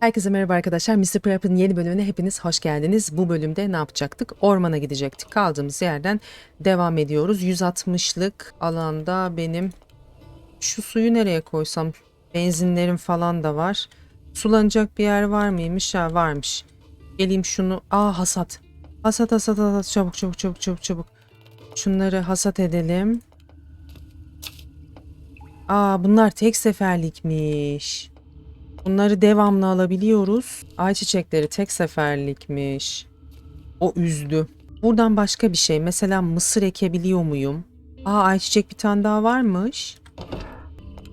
Herkese merhaba arkadaşlar. Mr. Prep'in yeni bölümüne hepiniz hoş geldiniz. Bu bölümde ne yapacaktık? Ormana gidecektik. Kaldığımız yerden devam ediyoruz. 160'lık alanda benim şu suyu nereye koysam? Benzinlerim falan da var. Sulanacak bir yer var mıymış? Ha varmış. Geleyim şunu. Aa hasat. Hasat hasat hasat. Çabuk çabuk çabuk çabuk çabuk. Şunları hasat edelim. Aa bunlar tek seferlikmiş. Bunları devamlı alabiliyoruz. Ayçiçekleri tek seferlikmiş. O üzdü. Buradan başka bir şey. Mesela mısır ekebiliyor muyum? Aa ayçiçek bir tane daha varmış.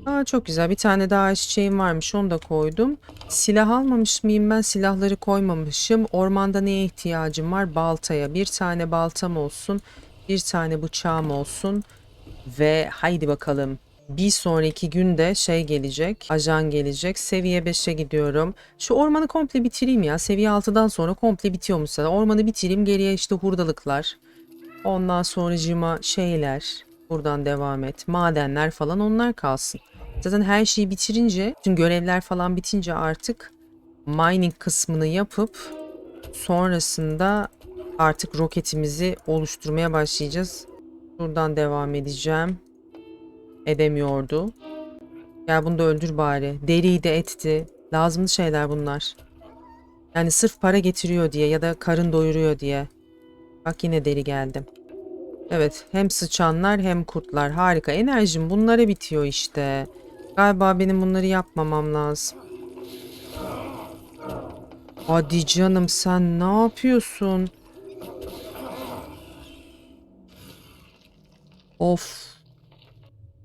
Aa çok güzel. Bir tane daha ayçiçeğim varmış. Onu da koydum. Silah almamış mıyım ben? Silahları koymamışım. Ormanda neye ihtiyacım var? Baltaya. Bir tane baltam olsun. Bir tane bıçağım olsun. Ve haydi bakalım. Bir sonraki günde şey gelecek, ajan gelecek. Seviye 5'e gidiyorum. Şu ormanı komple bitireyim ya. Seviye 6'dan sonra komple bitiyormuş zaten. Ormanı bitireyim. Geriye işte hurdalıklar. Ondan sonracığıma şeyler. Buradan devam et. Madenler falan onlar kalsın. Zaten her şeyi bitirince, bütün görevler falan bitince artık mining kısmını yapıp sonrasında artık roketimizi oluşturmaya başlayacağız. Buradan devam edeceğim edemiyordu. Gel bunu da öldür bari. Deriydi etti. Lazımlı şeyler bunlar. Yani sırf para getiriyor diye ya da karın doyuruyor diye. Bak yine deri geldi. Evet hem sıçanlar hem kurtlar harika. Enerjim bunlara bitiyor işte. Galiba benim bunları yapmamam lazım. Hadi canım sen ne yapıyorsun? Of.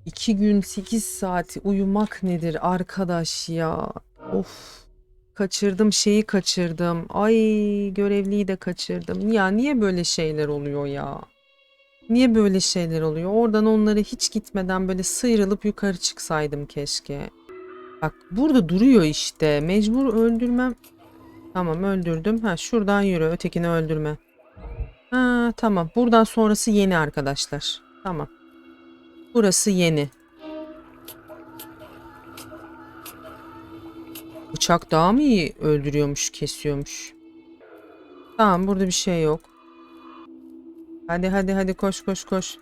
İki gün 8 saati uyumak nedir arkadaş ya? Of. Kaçırdım şeyi kaçırdım. Ay görevliyi de kaçırdım. Ya niye böyle şeyler oluyor ya? Niye böyle şeyler oluyor? Oradan onlara hiç gitmeden böyle sıyrılıp yukarı çıksaydım keşke. Bak burada duruyor işte. Mecbur öldürmem. Tamam öldürdüm. Ha şuradan yürü. Ötekini öldürme. Ha tamam. Buradan sonrası yeni arkadaşlar. Tamam. Burası yeni. Bıçak daha mı iyi öldürüyormuş, kesiyormuş? Tamam, burada bir şey yok. Hadi hadi hadi koş koş koş.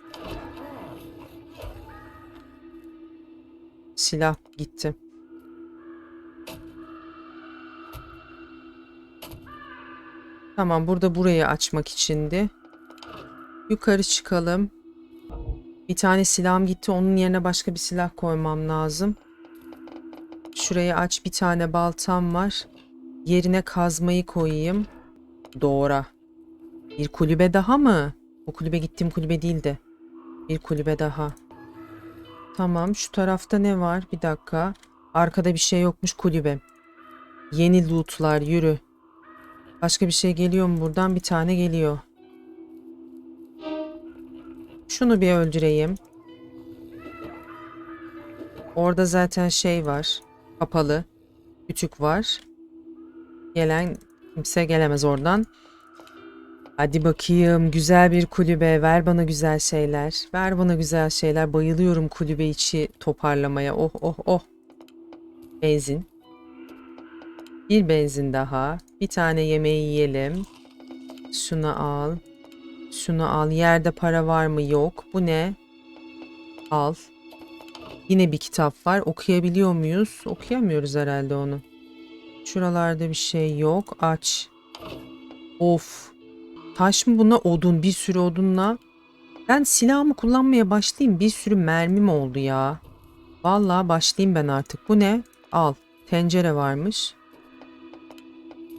Silah gitti. Tamam, burada burayı açmak içindi. Yukarı çıkalım. Bir tane silahım gitti. Onun yerine başka bir silah koymam lazım. Şurayı aç. Bir tane baltam var. Yerine kazmayı koyayım. Doğra. Bir kulübe daha mı? Bu kulübe gittiğim kulübe değildi. Bir kulübe daha. Tamam. Şu tarafta ne var? Bir dakika. Arkada bir şey yokmuş kulübe. Yeni lootlar yürü. Başka bir şey geliyor mu buradan? Bir tane geliyor. Şunu bir öldüreyim. Orada zaten şey var. Kapalı. Küçük var. Gelen kimse gelemez oradan. Hadi bakayım güzel bir kulübe ver bana güzel şeyler. Ver bana güzel şeyler. Bayılıyorum kulübe içi toparlamaya. Oh oh oh. Benzin. Bir benzin daha. Bir tane yemeği yiyelim. Şunu al. Şunu al. Yerde para var mı? Yok. Bu ne? Al. Yine bir kitap var. Okuyabiliyor muyuz? Okuyamıyoruz herhalde onu. Şuralarda bir şey yok. Aç. Of. Taş mı buna? Odun. Bir sürü odunla. Ben silahımı kullanmaya başlayayım. Bir sürü mermim oldu ya. Vallahi başlayayım ben artık. Bu ne? Al. Tencere varmış.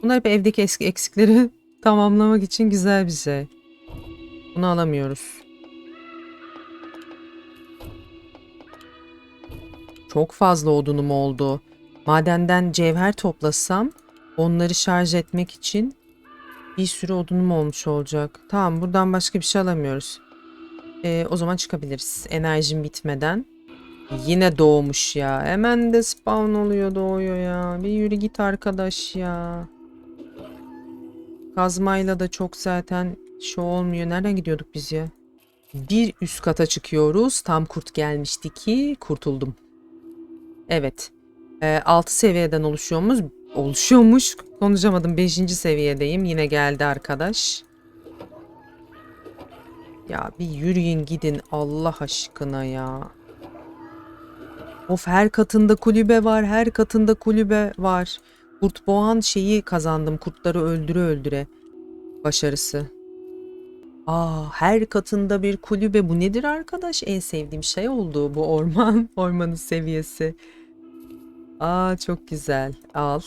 Bunlar hep evdeki eksikleri tamamlamak için güzel bir şey. Bunu alamıyoruz. Çok fazla odunum oldu. Madenden cevher toplasam onları şarj etmek için bir sürü odunum olmuş olacak. Tamam buradan başka bir şey alamıyoruz. Ee, o zaman çıkabiliriz. Enerjim bitmeden. Yine doğmuş ya. Hemen de spawn oluyor doğuyor ya. Bir yürü git arkadaş ya. Kazmayla da çok zaten şu olmuyor. Nereden gidiyorduk biz ya? Bir üst kata çıkıyoruz. Tam kurt gelmişti ki kurtuldum. Evet. 6 seviyeden oluşuyormuş. oluşuyormuş. Konuşamadım. 5. seviyedeyim. Yine geldi arkadaş. Ya bir yürüyün gidin Allah aşkına ya. Of her katında kulübe var. Her katında kulübe var. Kurt boğan şeyi kazandım. Kurtları öldüre öldüre. Başarısı. Aa, her katında bir kulübe. Bu nedir arkadaş? En sevdiğim şey oldu bu orman. Ormanın seviyesi. Aa çok güzel. Al.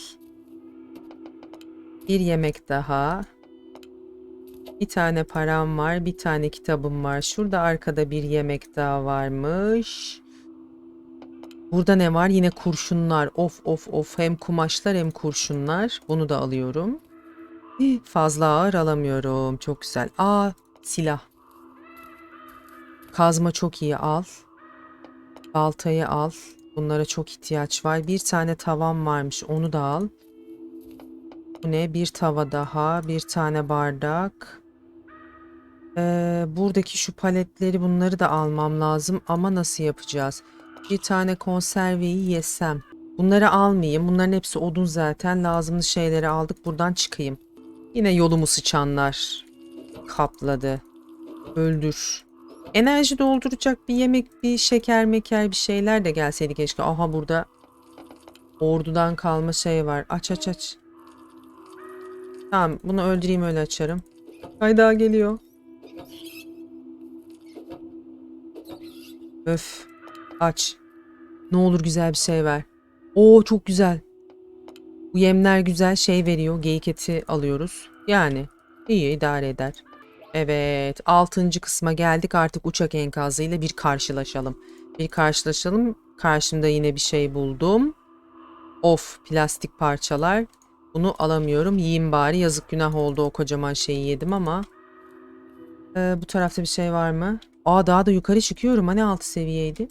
Bir yemek daha. Bir tane param var, bir tane kitabım var. Şurada arkada bir yemek daha varmış. Burada ne var? Yine kurşunlar. Of of of. Hem kumaşlar hem kurşunlar. Bunu da alıyorum. Fazla ağır alamıyorum. Çok güzel. Aa silah. Kazma çok iyi al. Baltayı al. Bunlara çok ihtiyaç var. Bir tane tavam varmış. Onu da al. Bu ne? Bir tava daha. Bir tane bardak. Ee, buradaki şu paletleri bunları da almam lazım. Ama nasıl yapacağız? Bir tane konserveyi yesem. Bunları almayayım. Bunların hepsi odun zaten. Lazımlı şeyleri aldık. Buradan çıkayım. Yine yolumu sıçanlar kapladı. Öldür. Enerji dolduracak bir yemek, bir şeker meker bir şeyler de gelseydi keşke. Aha burada ordudan kalma şey var. Aç aç aç. Tamam bunu öldüreyim öyle açarım. Ay daha geliyor. Öf. Aç. Ne olur güzel bir şey ver. Oo çok güzel. Bu yemler güzel şey veriyor. Geyik eti alıyoruz. Yani iyi idare eder. Evet, altıncı kısma geldik. Artık uçak enkazıyla bir karşılaşalım. Bir karşılaşalım. Karşımda yine bir şey buldum. Of, plastik parçalar. Bunu alamıyorum. Yiyeyim bari. Yazık günah oldu o kocaman şeyi yedim ama. Ee, bu tarafta bir şey var mı? Aa daha da yukarı çıkıyorum. Hani 6 seviyeydi?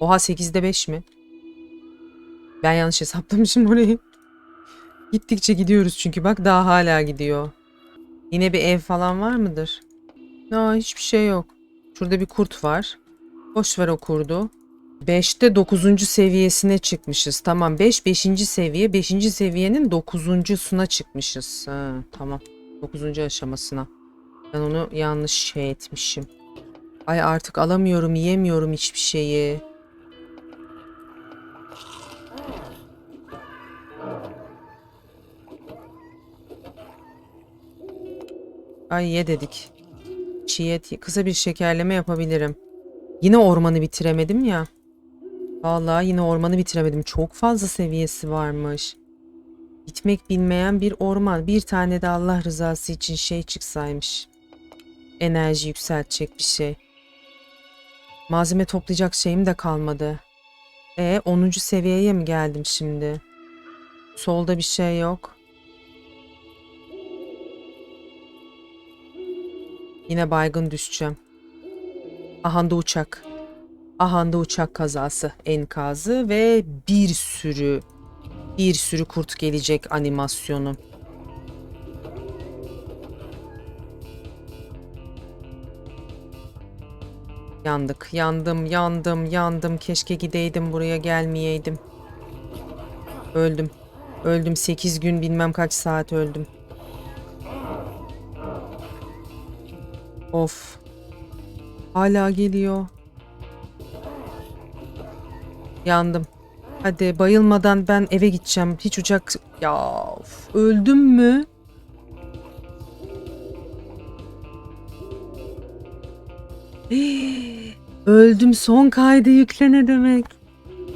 Oha 8'de 5 mi? Ben yanlış hesaplamışım orayı. Gittikçe gidiyoruz çünkü bak daha hala gidiyor. Yine bir ev falan var mıdır? Aa, hiçbir şey yok. Şurada bir kurt var. Boş ver o kurdu. 5'te 9. seviyesine çıkmışız. Tamam 5 5. seviye. 5. seviyenin 9.suna çıkmışız. Ha, tamam. 9. aşamasına. Ben onu yanlış şey etmişim. Ay artık alamıyorum, yiyemiyorum hiçbir şeyi. Ay ye dedik. Çiğ et, kısa bir şekerleme yapabilirim. Yine ormanı bitiremedim ya. Vallahi yine ormanı bitiremedim. Çok fazla seviyesi varmış. Bitmek bilmeyen bir orman. Bir tane de Allah rızası için şey çıksaymış. Enerji yükseltecek bir şey. Malzeme toplayacak şeyim de kalmadı. E 10. seviyeye mi geldim şimdi? Solda bir şey yok. Yine baygın düşeceğim. Ahanda uçak. Ahanda uçak kazası, enkazı ve bir sürü bir sürü kurt gelecek animasyonu. Yandık, yandım, yandım, yandım. Keşke gideydim buraya gelmeyeydim. Öldüm. Öldüm 8 gün bilmem kaç saat öldüm. Of. Hala geliyor. Yandım. Hadi bayılmadan ben eve gideceğim. Hiç uçak... Ya of, öldüm mü? Öldüm son kaydı yükle ne demek?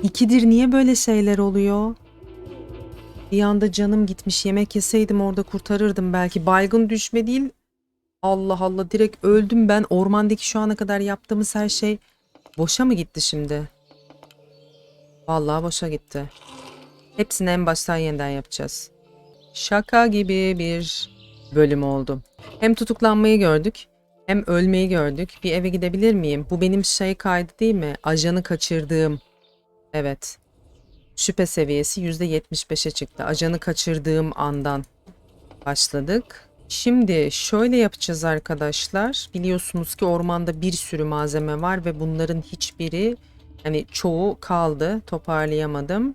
İkidir niye böyle şeyler oluyor? Bir anda canım gitmiş yemek yeseydim orada kurtarırdım belki. Baygın düşme değil. Allah Allah direkt öldüm ben. Ormandaki şu ana kadar yaptığımız her şey boşa mı gitti şimdi? Vallahi boşa gitti. Hepsini en baştan yeniden yapacağız. Şaka gibi bir bölüm oldu. Hem tutuklanmayı gördük, hem ölmeyi gördük. Bir eve gidebilir miyim? Bu benim şey kaydı değil mi? Ajanı kaçırdığım. Evet. Şüphe seviyesi %75'e çıktı. Ajanı kaçırdığım andan başladık. Şimdi şöyle yapacağız arkadaşlar. Biliyorsunuz ki ormanda bir sürü malzeme var ve bunların hiçbiri hani çoğu kaldı. Toparlayamadım.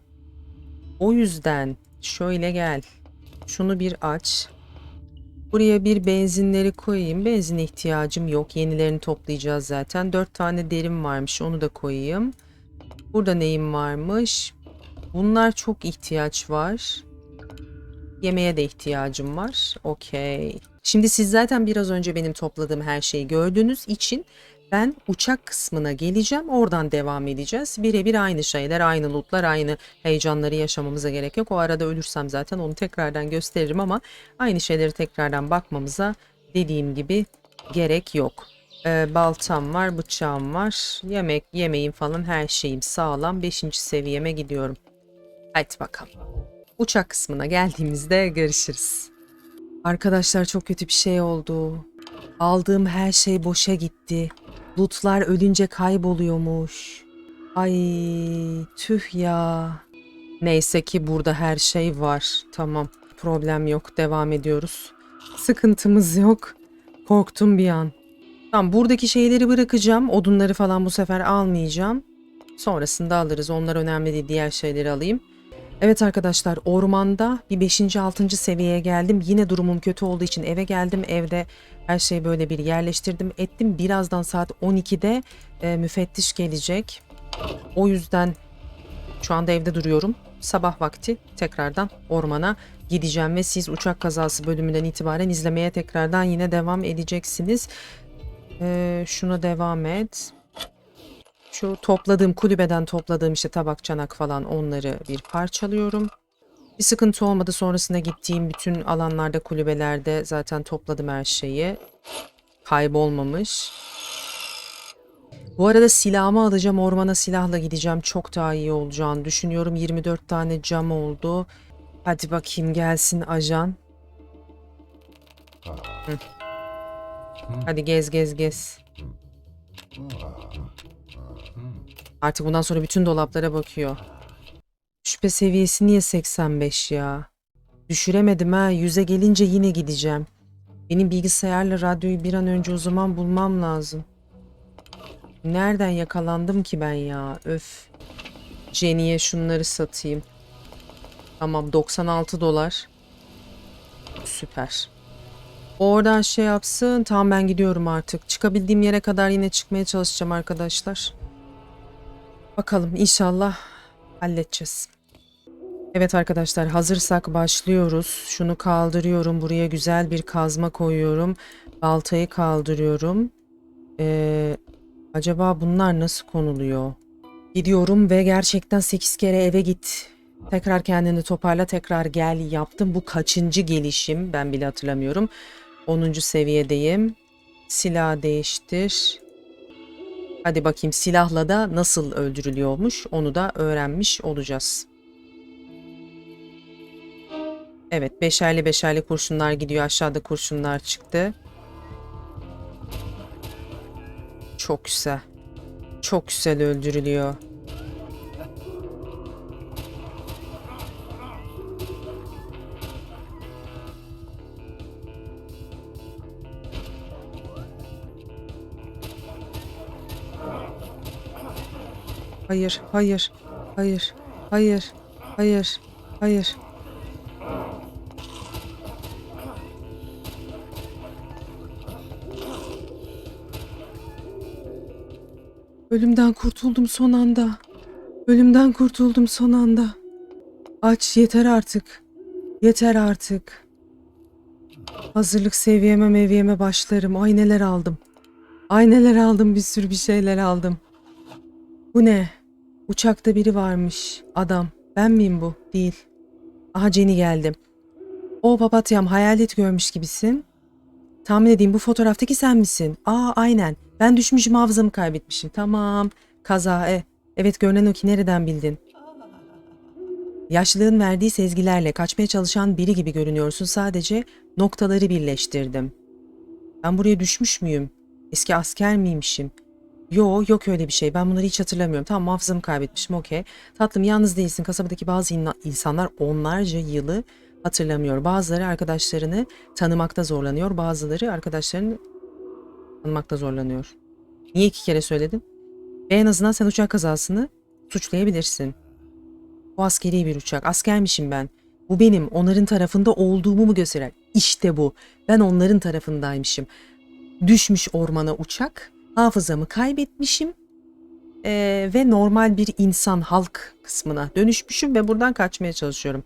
O yüzden Şöyle gel. Şunu bir aç. Buraya bir benzinleri koyayım. Benzine ihtiyacım yok. Yenilerini toplayacağız zaten. Dört tane derim varmış. Onu da koyayım. Burada neyim varmış? Bunlar çok ihtiyaç var. Yemeğe de ihtiyacım var. Okey. Şimdi siz zaten biraz önce benim topladığım her şeyi gördüğünüz için ben uçak kısmına geleceğim. Oradan devam edeceğiz. Birebir aynı şeyler, aynı lootlar, aynı heyecanları yaşamamıza gerek yok. O arada ölürsem zaten onu tekrardan gösteririm ama aynı şeyleri tekrardan bakmamıza dediğim gibi gerek yok. Ee, baltam var, bıçağım var. Yemek, yemeğim falan her şeyim sağlam. Beşinci seviyeme gidiyorum. Hadi bakalım. Uçak kısmına geldiğimizde görüşürüz. Arkadaşlar çok kötü bir şey oldu. Aldığım her şey boşa gitti. Lootlar ölünce kayboluyormuş. Ay tüh ya. Neyse ki burada her şey var. Tamam problem yok devam ediyoruz. Sıkıntımız yok. Korktum bir an. Tamam buradaki şeyleri bırakacağım. Odunları falan bu sefer almayacağım. Sonrasında alırız. Onlar önemli değil. Diğer şeyleri alayım. Evet arkadaşlar ormanda bir 5. 6. seviyeye geldim. Yine durumum kötü olduğu için eve geldim. Evde her şeyi böyle bir yerleştirdim ettim. Birazdan saat 12'de e, müfettiş gelecek. O yüzden şu anda evde duruyorum. Sabah vakti tekrardan ormana gideceğim ve siz uçak kazası bölümünden itibaren izlemeye tekrardan yine devam edeceksiniz. E, şuna devam et. Şu topladığım kulübeden topladığım işte tabak çanak falan onları bir parçalıyorum. Bir sıkıntı olmadı sonrasında gittiğim bütün alanlarda kulübelerde zaten topladım her şeyi. Kaybolmamış. Bu arada silahımı alacağım ormana silahla gideceğim çok daha iyi olacağını düşünüyorum. 24 tane cam oldu. Hadi bakayım gelsin ajan. Hı. Hadi gez gez gez. Artık bundan sonra bütün dolaplara bakıyor. Şüphe seviyesi niye 85 ya? Düşüremedim ha. Yüze gelince yine gideceğim. Benim bilgisayarla radyoyu bir an önce o zaman bulmam lazım. Nereden yakalandım ki ben ya? Öf. Jenny'e şunları satayım. Tamam 96 dolar. Süper. Oradan şey yapsın. Tamam ben gidiyorum artık. Çıkabildiğim yere kadar yine çıkmaya çalışacağım arkadaşlar. Bakalım inşallah halledeceğiz. Evet arkadaşlar hazırsak başlıyoruz. Şunu kaldırıyorum. Buraya güzel bir kazma koyuyorum. Baltayı kaldırıyorum. Ee, acaba bunlar nasıl konuluyor? Gidiyorum ve gerçekten 8 kere eve git. Tekrar kendini toparla tekrar gel yaptım. Bu kaçıncı gelişim ben bile hatırlamıyorum. 10. seviyedeyim. Silah değiştir. Hadi bakayım silahla da nasıl öldürülüyormuş onu da öğrenmiş olacağız. Evet beşerli beşerli kurşunlar gidiyor aşağıda kurşunlar çıktı. Çok güzel. Çok güzel öldürülüyor. Hayır, hayır, hayır, hayır, hayır, hayır. Ölümden kurtuldum son anda. Ölümden kurtuldum son anda. Aç yeter artık. Yeter artık. Hazırlık seviyeme meviyeme başlarım. Ay neler aldım. Ay neler aldım bir sürü bir şeyler aldım. Bu ne? Uçakta biri varmış. Adam. Ben miyim bu? Değil. Aha Jenny geldim. O papatyam hayalet görmüş gibisin. Tahmin edeyim bu fotoğraftaki sen misin? Aa aynen. Ben düşmüşüm hafızamı kaybetmişim. Tamam. Kaza. E. Evet görünen o ki nereden bildin? Yaşlılığın verdiği sezgilerle kaçmaya çalışan biri gibi görünüyorsun. Sadece noktaları birleştirdim. Ben buraya düşmüş müyüm? Eski asker miymişim? Yo yok öyle bir şey. Ben bunları hiç hatırlamıyorum. Tamam hafızamı kaybetmişim okey. Tatlım yalnız değilsin. Kasabadaki bazı inna- insanlar onlarca yılı hatırlamıyor. Bazıları arkadaşlarını tanımakta zorlanıyor. Bazıları arkadaşlarını tanımakta zorlanıyor. Niye iki kere söyledim? Ve en azından sen uçak kazasını suçlayabilirsin. Bu askeri bir uçak. Askermişim ben. Bu benim onların tarafında olduğumu mu gösterir? İşte bu. Ben onların tarafındaymışım. Düşmüş ormana uçak. Hafızamı kaybetmişim. Ee, ve normal bir insan halk kısmına dönüşmüşüm ve buradan kaçmaya çalışıyorum.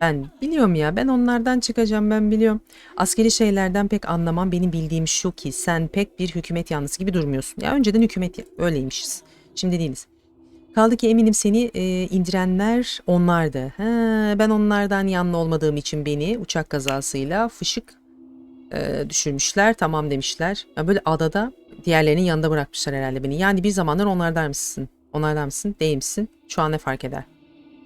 Ben biliyorum ya ben onlardan çıkacağım ben biliyorum. Askeri şeylerden pek anlamam benim bildiğim şu ki sen pek bir hükümet yanlısı gibi durmuyorsun. Ya önceden hükümet öyleymişiz. Şimdi değiliz. Kaldı ki eminim seni e, indirenler onlardı. Ha, ben onlardan yanlı olmadığım için beni uçak kazasıyla fışık e, düşürmüşler. Tamam demişler. Ya böyle adada diğerlerinin yanında bırakmışlar herhalde beni. Yani bir zamanlar onlardan mısın? Onlardan mısın? Değil misin? Şu an ne fark eder?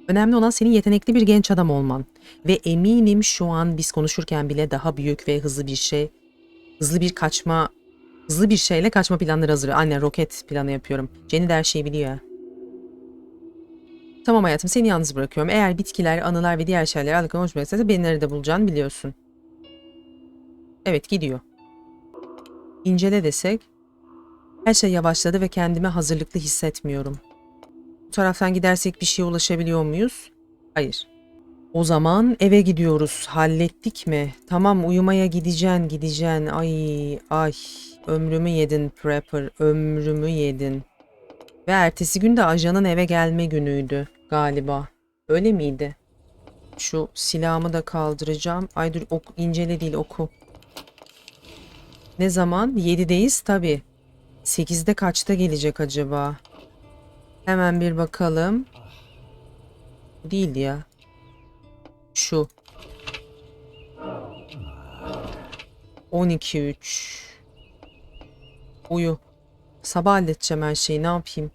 Önemli olan senin yetenekli bir genç adam olman. Ve eminim şu an biz konuşurken bile daha büyük ve hızlı bir şey, hızlı bir kaçma, hızlı bir şeyle kaçma planları hazır. Anne roket planı yapıyorum. Jenny de her şeyi biliyor. Tamam hayatım seni yalnız bırakıyorum. Eğer bitkiler, anılar ve diğer şeyler alakalı konuşmak istersen beni nerede bulacağını biliyorsun. Evet gidiyor. İncele desek. Her şey yavaşladı ve kendimi hazırlıklı hissetmiyorum. Bu taraftan gidersek bir şeye ulaşabiliyor muyuz? Hayır. O zaman eve gidiyoruz. Hallettik mi? Tamam uyumaya gideceksin gideceksin. Ay ay ömrümü yedin prepper ömrümü yedin. Ve ertesi gün de ajanın eve gelme günüydü galiba. Öyle miydi? Şu silahımı da kaldıracağım. Ay dur ok, incele değil oku. Ne zaman? 7'deyiz tabii. 8'de kaçta gelecek acaba? Hemen bir bakalım. Bu değildi ya. Şu. 12.3. Uyu. Sabah halledeceğim her şeyi ne yapayım?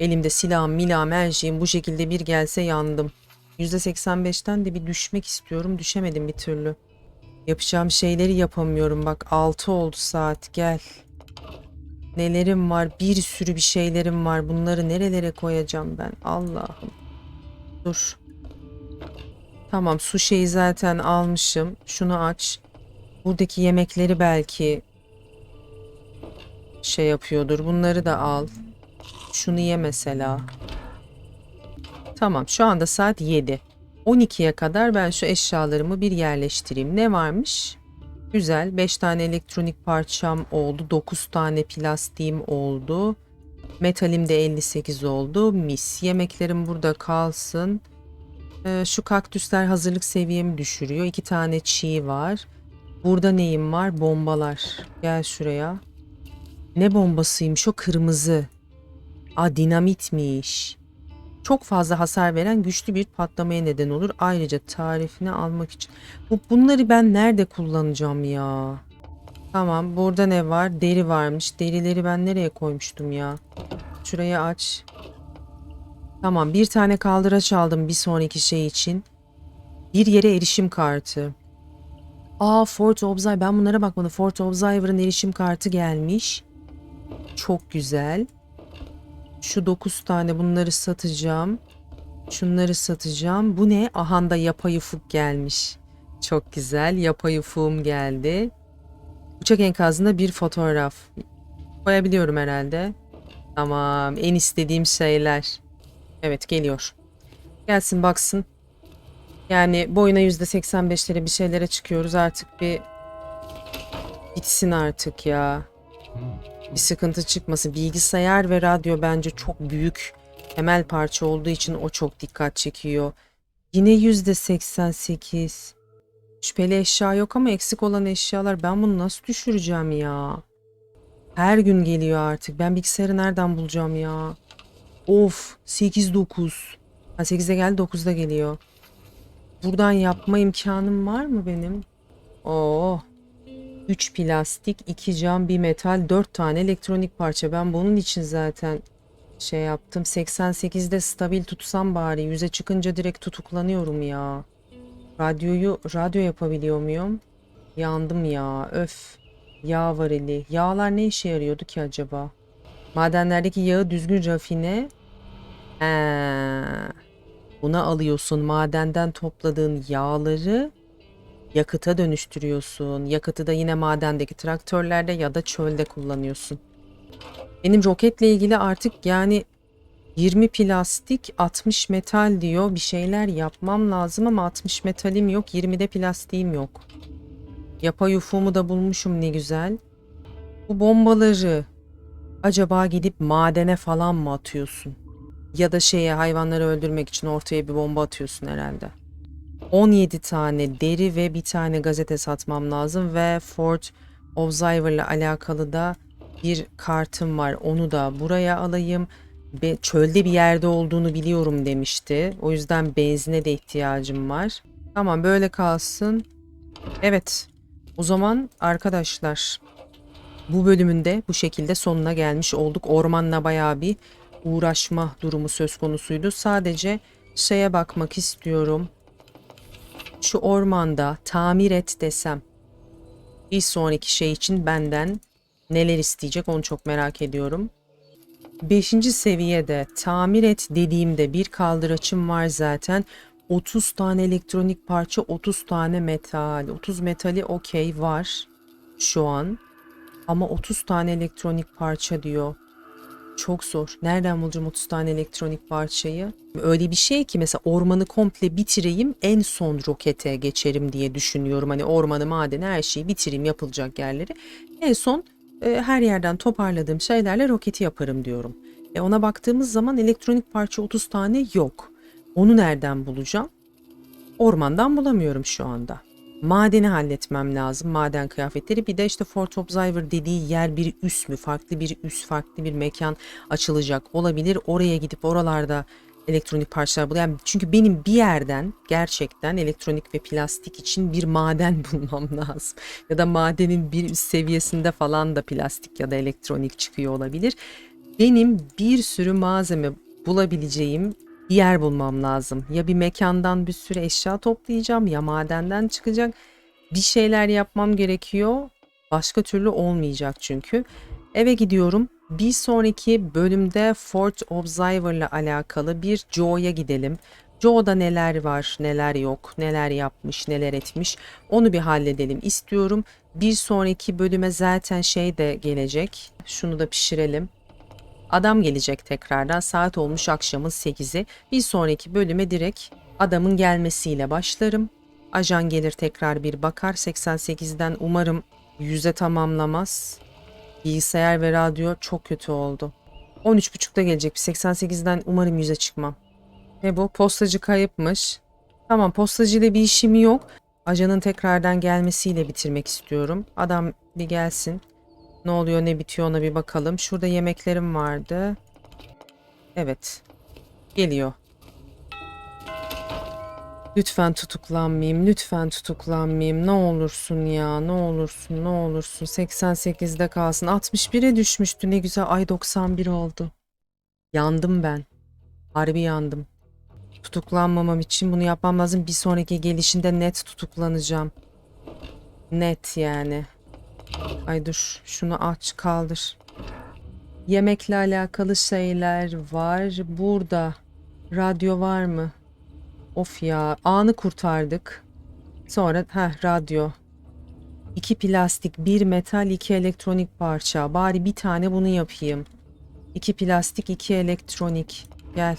Elimde silahım, milahım, her şeyim bu şekilde bir gelse yandım. %85'ten de bir düşmek istiyorum. Düşemedim bir türlü. Yapacağım şeyleri yapamıyorum. Bak 6 oldu saat gel. Nelerim var? Bir sürü bir şeylerim var. Bunları nerelere koyacağım ben? Allah'ım. Dur. Tamam su şeyi zaten almışım. Şunu aç. Buradaki yemekleri belki şey yapıyordur. Bunları da al. Şunu ye mesela. Tamam şu anda saat 7. 12'ye kadar ben şu eşyalarımı bir yerleştireyim. Ne varmış? Güzel. 5 tane elektronik parçam oldu. 9 tane plastiğim oldu. Metalim de 58 oldu. Mis. Yemeklerim burada kalsın. Ee, şu kaktüsler hazırlık seviyemi düşürüyor. 2 tane çiğ var. Burada neyim var? Bombalar. Gel şuraya. Ne bombasıymış o kırmızı. Aa dinamitmiş. Çok fazla hasar veren güçlü bir patlamaya neden olur. Ayrıca tarifini almak için. Bu, bunları ben nerede kullanacağım ya? Tamam burada ne var? Deri varmış. Derileri ben nereye koymuştum ya? Şurayı aç. Tamam bir tane kaldıraç aldım bir sonraki şey için. Bir yere erişim kartı. Aa Fort Observer ben bunlara bakmadım. Fort Observer'ın erişim kartı gelmiş. Çok güzel. Şu 9 tane bunları satacağım. Şunları satacağım. Bu ne? Ahanda yapay ufuk gelmiş. Çok güzel. Yapay ufuğum geldi. Uçak enkazında bir fotoğraf. Koyabiliyorum herhalde. Tamam. En istediğim şeyler. Evet geliyor. Gelsin baksın. Yani boyuna %85'lere bir şeylere çıkıyoruz. Artık bir bitsin artık ya bir sıkıntı çıkması. Bilgisayar ve radyo bence çok büyük temel parça olduğu için o çok dikkat çekiyor. Yine yüzde 88. Şüpheli eşya yok ama eksik olan eşyalar ben bunu nasıl düşüreceğim ya? Her gün geliyor artık. Ben bilgisayarı nereden bulacağım ya? Of 8-9. Ha 8'de geldi 9'da geliyor. Buradan yapma imkanım var mı benim? Oo 3 plastik, 2 cam, 1 metal, 4 tane elektronik parça. Ben bunun için zaten şey yaptım. 88'de stabil tutsam bari. 100'e çıkınca direkt tutuklanıyorum ya. Radyoyu, radyo yapabiliyor muyum? Yandım ya. Öf. Yağ varili. Yağlar ne işe yarıyordu ki acaba? Madenlerdeki yağı düzgün rafine. He. Buna alıyorsun madenden topladığın yağları yakıta dönüştürüyorsun. Yakıtı da yine madendeki traktörlerde ya da çölde kullanıyorsun. Benim roketle ilgili artık yani 20 plastik, 60 metal diyor. Bir şeyler yapmam lazım ama 60 metalim yok, 20'de plastiğim yok. Yapay ufumu da bulmuşum ne güzel. Bu bombaları acaba gidip madene falan mı atıyorsun? Ya da şeye hayvanları öldürmek için ortaya bir bomba atıyorsun herhalde. 17 tane deri ve bir tane gazete satmam lazım ve Fort Observer ile alakalı da bir kartım var. Onu da buraya alayım. Be çölde bir yerde olduğunu biliyorum demişti. O yüzden benzine de ihtiyacım var. Tamam böyle kalsın. Evet. O zaman arkadaşlar bu bölümünde bu şekilde sonuna gelmiş olduk. Ormanla bayağı bir uğraşma durumu söz konusuydu. Sadece şeye bakmak istiyorum. Şu ormanda tamir et desem bir sonraki şey için benden neler isteyecek onu çok merak ediyorum. Beşinci seviyede tamir et dediğimde bir kaldıraçım var zaten. 30 tane elektronik parça, 30 tane metal. 30 metali okey var şu an. Ama 30 tane elektronik parça diyor. Çok zor. Nereden bulacağım 30 tane elektronik parçayı? Öyle bir şey ki mesela ormanı komple bitireyim en son rokete geçerim diye düşünüyorum. Hani ormanı, madeni her şeyi bitireyim yapılacak yerleri. En son e, her yerden toparladığım şeylerle roketi yaparım diyorum. E ona baktığımız zaman elektronik parça 30 tane yok. Onu nereden bulacağım? Ormandan bulamıyorum şu anda. Madeni halletmem lazım. Maden kıyafetleri. Bir de işte Fort Observer dediği yer bir üs mü? Farklı bir üs, farklı bir mekan açılacak olabilir. Oraya gidip oralarda elektronik parçalar buluyorum. Yani çünkü benim bir yerden gerçekten elektronik ve plastik için bir maden bulmam lazım. Ya da madenin bir üst seviyesinde falan da plastik ya da elektronik çıkıyor olabilir. Benim bir sürü malzeme bulabileceğim yer bulmam lazım. Ya bir mekandan bir sürü eşya toplayacağım ya madenden çıkacak. Bir şeyler yapmam gerekiyor. Başka türlü olmayacak çünkü. Eve gidiyorum. Bir sonraki bölümde Fort Observer ile alakalı bir Joe'ya gidelim. Joe'da neler var, neler yok, neler yapmış, neler etmiş onu bir halledelim istiyorum. Bir sonraki bölüme zaten şey de gelecek. Şunu da pişirelim. Adam gelecek tekrardan. Saat olmuş akşamın 8'i. Bir sonraki bölüme direkt adamın gelmesiyle başlarım. Ajan gelir tekrar bir bakar. 88'den umarım 100'e tamamlamaz. Bilgisayar ve radyo çok kötü oldu. 13.30'da gelecek. 88'den umarım 100'e çıkmam. Ve bu postacı kayıpmış. Tamam postacıyla bir işim yok. Ajanın tekrardan gelmesiyle bitirmek istiyorum. Adam bir gelsin. Ne oluyor ne bitiyor ona bir bakalım. Şurada yemeklerim vardı. Evet. Geliyor. Lütfen tutuklanmayayım. Lütfen tutuklanmayayım. Ne olursun ya. Ne olursun. Ne olursun. 88'de kalsın. 61'e düşmüştü. Ne güzel. Ay 91 oldu. Yandım ben. Harbi yandım. Tutuklanmamam için bunu yapmam lazım. Bir sonraki gelişinde net tutuklanacağım. Net yani. Ay dur şunu aç kaldır. Yemekle alakalı şeyler var. Burada radyo var mı? Of ya anı kurtardık. Sonra ha radyo. İki plastik, bir metal, iki elektronik parça. Bari bir tane bunu yapayım. İki plastik, iki elektronik. Gel.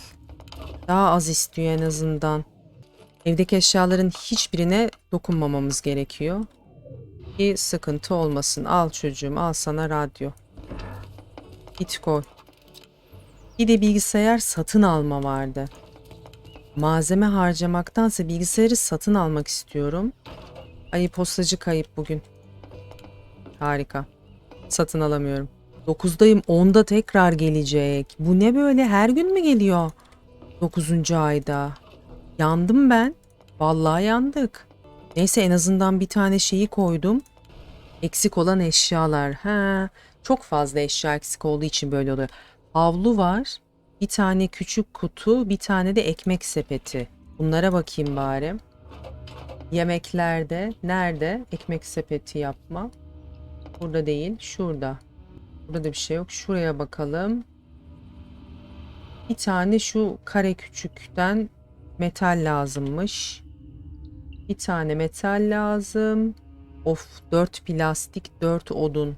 Daha az istiyor en azından. Evdeki eşyaların hiçbirine dokunmamamız gerekiyor. Bir sıkıntı olmasın. Al çocuğum al sana radyo. Git koy. Bir de bilgisayar satın alma vardı. Malzeme harcamaktansa bilgisayarı satın almak istiyorum. Ay postacı kayıp bugün. Harika. Satın alamıyorum. 9'dayım 10'da tekrar gelecek. Bu ne böyle her gün mü geliyor? 9. ayda. Yandım ben. Vallahi yandık. Neyse en azından bir tane şeyi koydum. Eksik olan eşyalar. Ha, çok fazla eşya eksik olduğu için böyle oluyor. Havlu var. Bir tane küçük kutu, bir tane de ekmek sepeti. Bunlara bakayım bari. Yemeklerde nerede ekmek sepeti yapma? Burada değil, şurada. Burada da bir şey yok. Şuraya bakalım. Bir tane şu kare küçükten metal lazımmış. Bir tane metal lazım. Of 4 plastik 4 odun.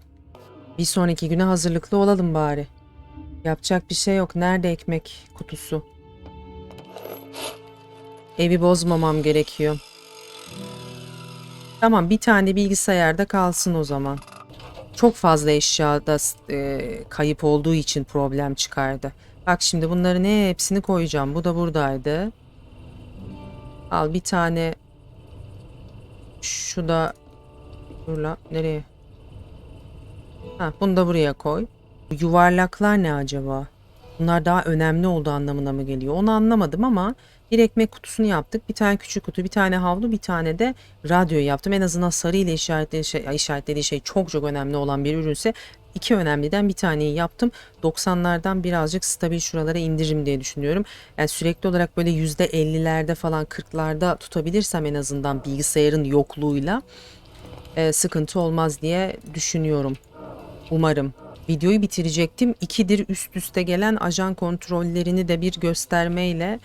Bir sonraki güne hazırlıklı olalım bari. Yapacak bir şey yok. Nerede ekmek kutusu? Evi bozmamam gerekiyor. Tamam bir tane bilgisayarda kalsın o zaman. Çok fazla eşyada e, kayıp olduğu için problem çıkardı. Bak şimdi bunların hepsini koyacağım. Bu da buradaydı. Al bir tane. Şu da. Dur nereye? Ha, bunu da buraya koy. Yuvarlaklar ne acaba? Bunlar daha önemli olduğu anlamına mı geliyor? Onu anlamadım ama bir ekmek kutusunu yaptık. Bir tane küçük kutu, bir tane havlu, bir tane de radyo yaptım. En azından sarı ile işaretlediği şey, işaretlediği şey çok çok önemli olan bir ürünse iki önemliden bir taneyi yaptım. 90'lardan birazcık stabil şuralara indiririm diye düşünüyorum. Yani sürekli olarak böyle %50'lerde falan 40'larda tutabilirsem en azından bilgisayarın yokluğuyla e, sıkıntı olmaz diye düşünüyorum. Umarım. Videoyu bitirecektim. İkidir üst üste gelen ajan kontrollerini de bir göstermeyle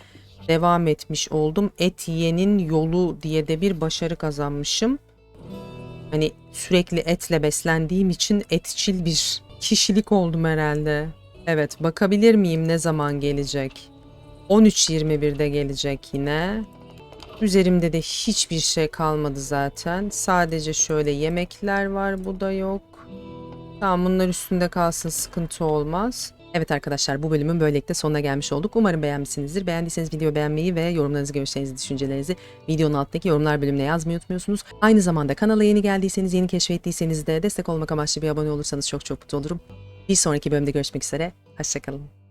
devam etmiş oldum. Et yiyenin yolu diye de bir başarı kazanmışım. Hani sürekli etle beslendiğim için etçil bir kişilik oldum herhalde. Evet bakabilir miyim ne zaman gelecek? 13.21'de gelecek yine. Üzerimde de hiçbir şey kalmadı zaten. Sadece şöyle yemekler var bu da yok. Tamam bunlar üstünde kalsın sıkıntı olmaz. Evet arkadaşlar bu bölümün böylelikle sonuna gelmiş olduk. Umarım beğenmişsinizdir. Beğendiyseniz video beğenmeyi ve yorumlarınızı, görüşlerinizi, düşüncelerinizi videonun alttaki yorumlar bölümüne yazmayı unutmuyorsunuz. Aynı zamanda kanala yeni geldiyseniz, yeni keşfettiyseniz de destek olmak amaçlı bir abone olursanız çok çok mutlu olurum. Bir sonraki bölümde görüşmek üzere. Hoşçakalın.